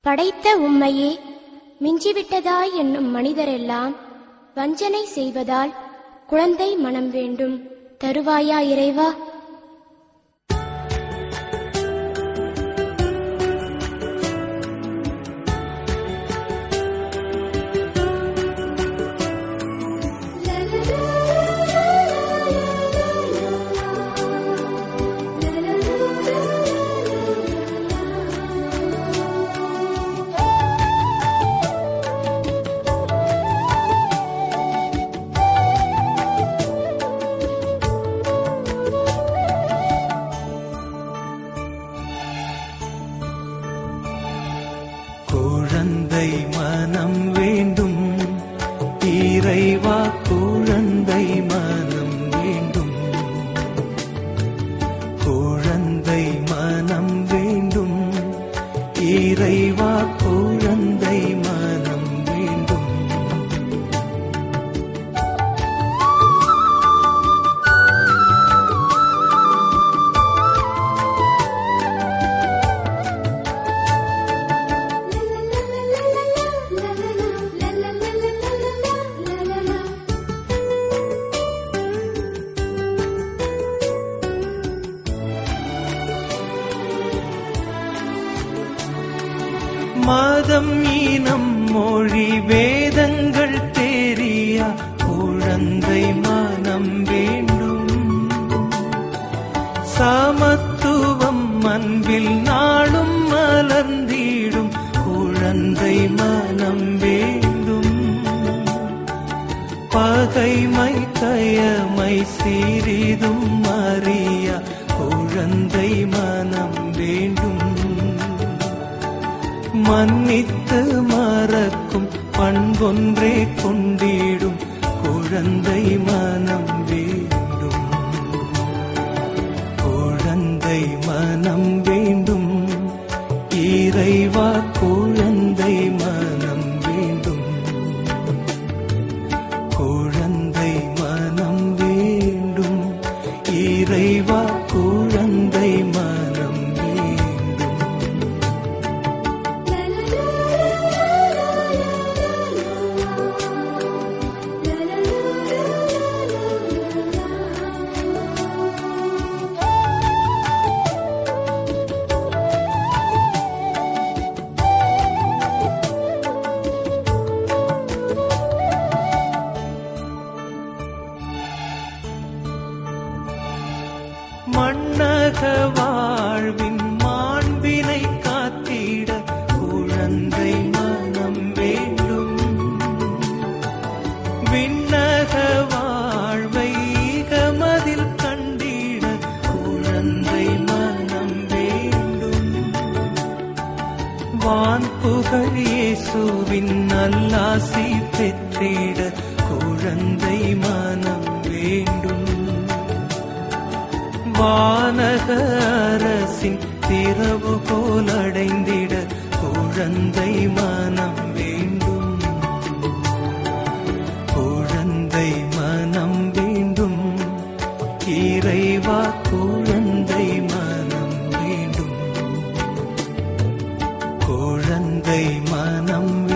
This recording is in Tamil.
படைத்த உம்மையே மிஞ்சிவிட்டதாய் என்னும் மனிதரெல்லாம் வஞ்சனை செய்வதால் குழந்தை மனம் வேண்டும். தருவாயா இறைவா? குழந்தை மனம் வேண்டும். இறைவா குழந்தை மனம் வேண்டும். குழந்தை மனம் வேண்டும். இறைவா குழந்தை மனம் மதம் இனம் மொழி வேதங்கள் தெரியா? குழந்தை மனம் வேண்டும். சமத்துவம் அன்பில் நாளும் மலர்ந்திடும். குழந்தை மனம் வேண்டும். பகைமை கயமை சிறிதும் அறியா? குழந்தை மனம் மன்னித்து மறக்கும் பண்பொன்றே கொண்டிடும் குழந்தை மனம் வேண்டும். குழந்தை மனம் வேண்டும். இறைவா குழந்தை மன்னக வாழ்வின் மாண்பினை காத்திட குழந்தை மனம் வேண்டும். விண்ணக வாழ்வை கமதில் கண்டிட குழந்தை மனம் வேண்டும். வான் புகழ் இயேசுவின் நல்லாசி பெற்றிட குழந்தை மனம் வேண்டும். வானக அரசின் திறவு போல் குழந்தை மனம் வேண்டும். குழந்தை மனம் வேண்டும். இறைவா குழந்தை மனம் வேண்டும். குழந்தை மனம்